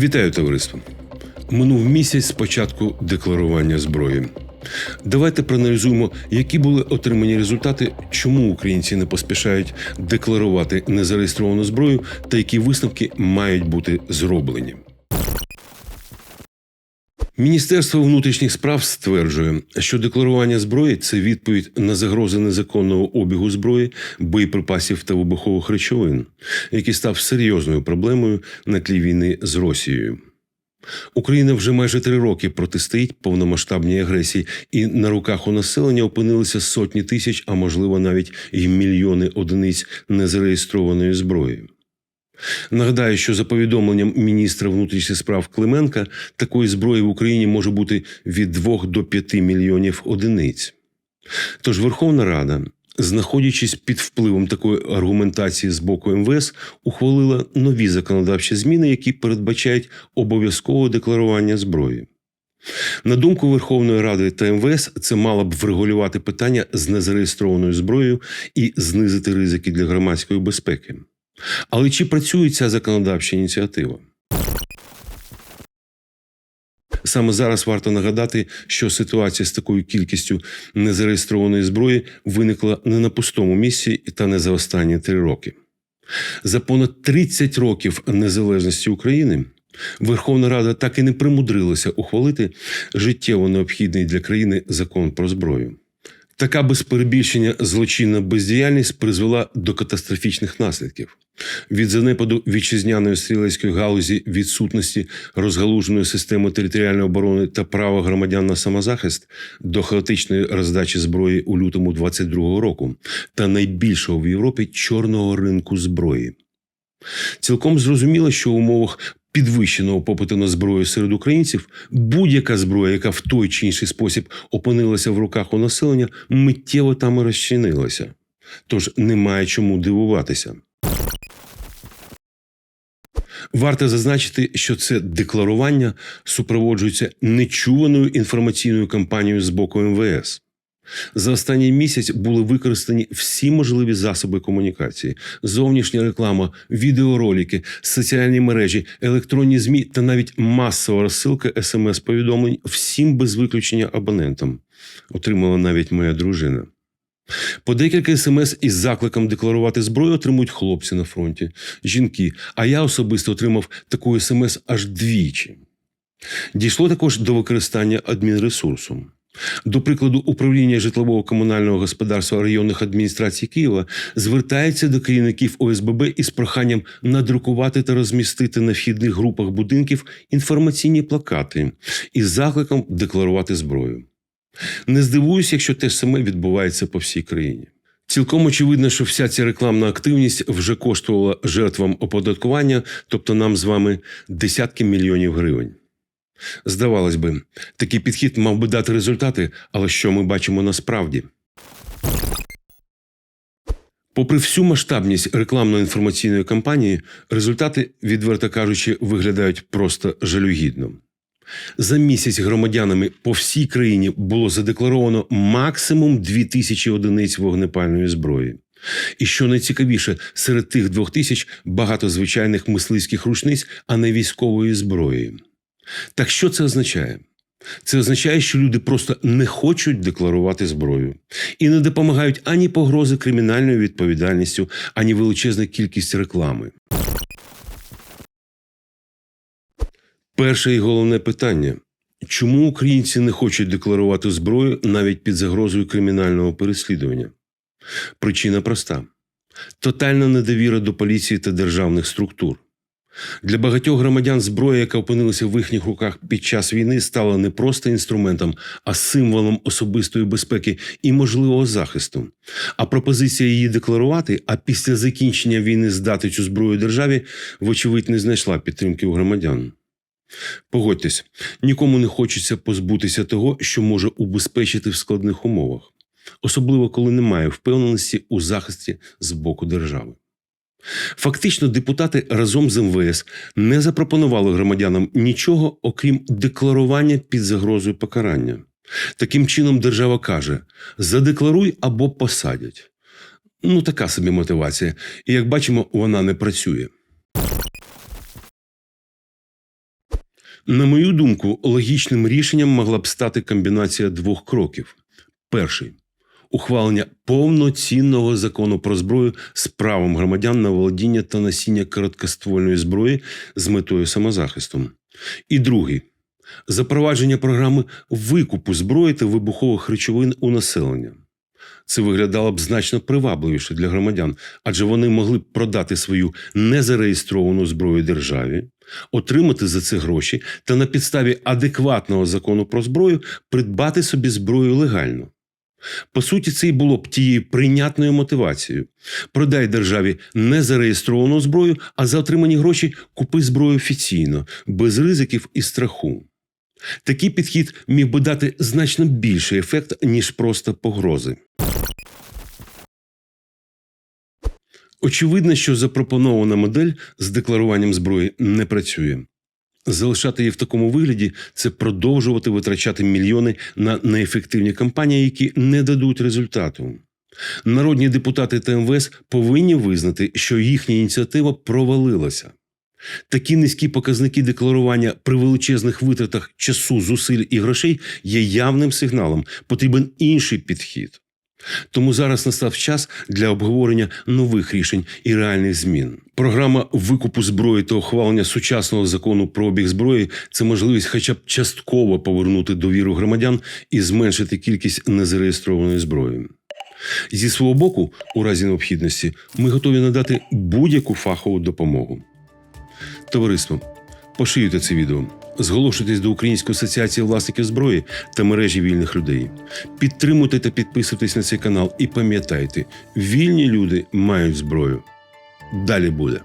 Вітаю товариство! Минув місяць з початку декларування зброї. Давайте проаналізуємо, які були отримані результати, чому українці не поспішають декларувати незареєстровану зброю та які висновки мають бути зроблені. Міністерство внутрішніх справ стверджує, що декларування зброї це відповідь на загрози незаконного обігу зброї, боєприпасів та вибухових речовин, який став серйозною проблемою на тлі війни з Росією. Україна вже майже три роки протистоїть повномасштабній агресії, і на руках у населення опинилися сотні тисяч, а можливо навіть і мільйони одиниць незареєстрованої зброї. Нагадаю, що за повідомленням міністра внутрішніх справ Клименка, такої зброї в Україні може бути від 2 до 5 мільйонів одиниць. Тож Верховна Рада, знаходячись під впливом такої аргументації з боку МВС, ухвалила нові законодавчі зміни, які передбачають обов'язкове декларування зброї. На думку Верховної Ради та МВС, це мало б врегулювати питання з незареєстрованою зброєю і знизити ризики для громадської безпеки. Але чи працює ця законодавча ініціатива? Саме зараз варто нагадати, що ситуація з такою кількістю незареєстрованої зброї виникла не на пустому місці та не за останні три роки. За понад 30 років незалежності України Верховна Рада так і не примудрилася ухвалити життєво необхідний для країни закон про зброю. Така без перебільшення злочинна бездіяльність призвела до катастрофічних наслідків від занепаду вітчизняної стрілецької галузі, відсутності розгалуженої системи територіальної оборони та права громадян на самозахист до хаотичної роздачі зброї у лютому 22-го року та найбільшого в Європі чорного ринку зброї. Цілком зрозуміло, що в умовах підвищеного попиту на зброю серед українців будь-яка зброя, яка в той чи інший спосіб опинилася в руках у населення, миттєво там і розчинилася. Тож немає чому дивуватися. Варто зазначити, що це декларування супроводжується нечуваною інформаційною кампанією з боку МВС. За останній місяць були використані всі можливі засоби комунікації: зовнішня реклама, відеоролики, соціальні мережі, електронні змі та навіть масова розсилка смс-повідомлень всім без виключення абонентам. Отримала навіть моя дружина. По декілька смс із закликом декларувати зброю отримують хлопці на фронті, жінки. А я особисто отримав таку смс аж двічі. Дійшло також до використання адмінресурсу. До прикладу, управління житлового комунального господарства районних адміністрацій Києва звертається до керівників ОСББ із проханням надрукувати та розмістити на вхідних групах будинків інформаційні плакати із закликом декларувати зброю. Не здивуюсь, якщо те саме відбувається по всій країні. Цілком очевидно, що вся ця рекламна активність вже коштувала жертвам оподаткування, тобто нам з вами десятки мільйонів гривень. Здавалось би, такий підхід мав би дати результати, але що ми бачимо насправді? Попри всю масштабність рекламно-інформаційної кампанії, результати, відверто кажучи, виглядають просто жалюгідно. За місяць громадянами по всій країні було задекларовано максимум 2000 одиниць вогнепальної зброї. І що найцікавіше, серед тих двох тисяч багато звичайних мисливських рушниць, а не військової зброї. Так що це означає? Це означає, що люди просто не хочуть декларувати зброю і не допомагають ані погрози кримінальною відповідальністю, ані величезна кількість реклами. Перше і головне питання: чому українці не хочуть декларувати зброю навіть під загрозою кримінального переслідування? Причина проста: тотальна недовіра до поліції та державних структур. Для багатьох громадян зброя, яка опинилася в їхніх руках під час війни, стала не просто інструментом, а символом особистої безпеки і можливого захисту. А пропозиція її декларувати, а після закінчення війни здати цю зброю державі, вочевидь, не знайшла підтримки у громадян. Погодьтесь, нікому не хочеться позбутися того, що може убезпечити в складних умовах, особливо коли немає впевненості у захисті з боку держави. Фактично, депутати разом з МВС не запропонували громадянам нічого, окрім декларування під загрозою покарання. Таким чином, держава каже: задекларуй або посадять. Ну, така собі мотивація. І як бачимо, вона не працює. На мою думку, логічним рішенням могла б стати комбінація двох кроків: перший ухвалення повноцінного закону про зброю з правом громадян на володіння та носіння короткоствольної зброї з метою самозахисту. І другий запровадження програми викупу зброї та вибухових речовин у населення. Це виглядало б значно привабливіше для громадян, адже вони могли б продати свою незареєстровану зброю державі, отримати за це гроші та на підставі адекватного закону про зброю придбати собі зброю легально. По суті, це й було б тією прийнятною мотивацією. Продай державі незареєстровану зброю, а за отримані гроші купи зброю офіційно, без ризиків і страху. Такий підхід міг би дати значно більший ефект, ніж просто погрози. Очевидно, що запропонована модель з декларуванням зброї не працює. Залишати її в такому вигляді це продовжувати витрачати мільйони на неефективні кампанії, які не дадуть результату. Народні депутати та МВС повинні визнати, що їхня ініціатива провалилася. Такі низькі показники декларування при величезних витратах часу, зусиль і грошей є явним сигналом. Потрібен інший підхід. Тому зараз настав час для обговорення нових рішень і реальних змін. Програма викупу зброї та ухвалення сучасного закону про обіг зброї це можливість, хоча б частково повернути довіру громадян і зменшити кількість незареєстрованої зброї. Зі свого боку, у разі необхідності, ми готові надати будь-яку фахову допомогу. Товариство, поширюйте це відео, зголошуйтесь до Української асоціації власників зброї та мережі вільних людей. Підтримуйте та підписуйтесь на цей канал і пам'ятайте, вільні люди мають зброю. Далі буде.